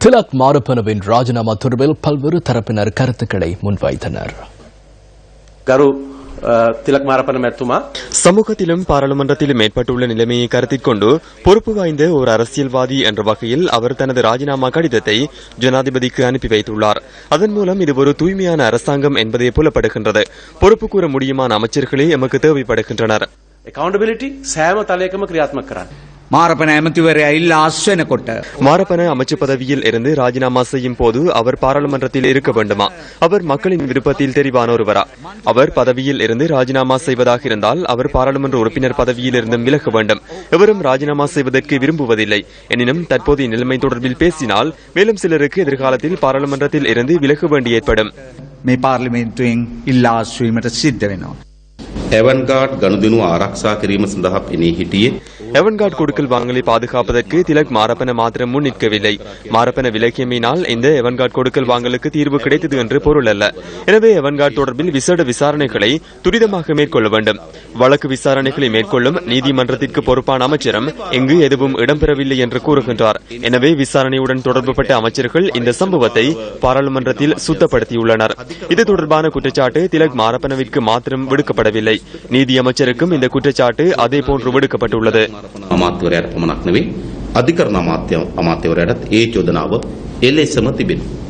திலக் மாரப்பனவின் ராஜினாமா தொடர்பில் பல்வேறு தரப்பினர் கருத்துக்களை முன்வைத்தனர் ගරු අ, තිලක් මාරපන මැත්තුමා சமூகத்திலும் பாராளுமன்றத்திலும் ஏற்பட்டுள்ள நிலைமையை கருத்தில் கொண்டு பொறுப்பு வாய்ந்த ஒரு அரசியல்வாதி என்ற வகையில் அவர் தனது ராஜினாமா கடிதத்தை ஜனாதிபதிக்கு அனுப்பி வைத்துள்ளார் அதன் மூலம் இது ஒரு தூய்மையான அரசாங்கம் என்பதே புலப்படுகின்றது பொறுப்பு கூற முடியுமான அமைச்சர்களே எமக்கு தேவைப்படுகின்றனர் කවන්ඩබිලිටි සෑම තලයකම ක්‍රියාත්මක කරන්න. மாரப்பன அமைத்துவரை இல்ல அஸ்வனை கொட்ட மாரப்பனை அமைச்சு பதவியில் இருந்து ராஜினாமா செய்யும் போது அவர் பாராளுமன்றத்தில் இருக்க வேண்டுமா? அவர் மக்களின் விருப்பத்தில் தெரிவானோருவரா? அவர் பதவியில் இருந்து ராஜினாமா செய்வதாக இருந்தால் அவர் பாராளுமன்ற உறுப்பினர் பதவியில் இருந்தும் விலக வேண்டும். எவரும் ராஜினாமா செய்வதற்கு விரும்புவதில்லை. எனினும் தற்போதைய நிலைமை தொடர்பில் பேசினால் மேலும் சிலருக்கு எதிர்காலத்தில் பாராளுமன்றத்தில் இருந்து விலக வேண்டி ஏற்படும் மே பார்லிமெண்ட் இல்லா சித்த வேணும் වෙනවා. ඇවන්ගාඩ් ගණුදනුව ආරක්ෂා කිරීම සඳහා පෙනී හිටියේ எவன்கார்ட் கொடுக்கல் வாங்கலை பாதுகாப்பதற்கு திலக் மாரப்பன மாத்திரம் முன் நிற்கவில்லை மாரப்பன விலக்கியமையினால் இந்த எவன்கார்ட் கொடுக்கல் வாங்கலுக்கு தீர்வு கிடைத்தது என்று பொருள் அல்ல எனவே எவன்கார்ட் தொடர்பில் விசேட விசாரணைகளை துரிதமாக மேற்கொள்ள வேண்டும் வழக்கு விசாரணைகளை மேற்கொள்ளும் நீதிமன்றத்திற்கு பொறுப்பான அமைச்சரும் இங்கு எதுவும் இடம்பெறவில்லை என்று கூறுகின்றார் எனவே விசாரணையுடன் தொடர்புபட்ட அமைச்சர்கள் இந்த சம்பவத்தை பாராளுமன்றத்தில் சுத்தப்படுத்தியுள்ளனர் இது தொடர்பான குற்றச்சாட்டு திலக் மாரப்பனவிற்கு மாத்திரம் விடுக்கப்படவில்லை இல்லை நீதியமைச்சருக்கும் இந்த குற்றச்சாட்டு அதே போன்று விடுக்கப்பட்டுள்ளது. ಅಧಿಕರಣ ಅಮಾತ್ಯವರ ஏ ಚೋದನಾವ எல்லை ಸಮ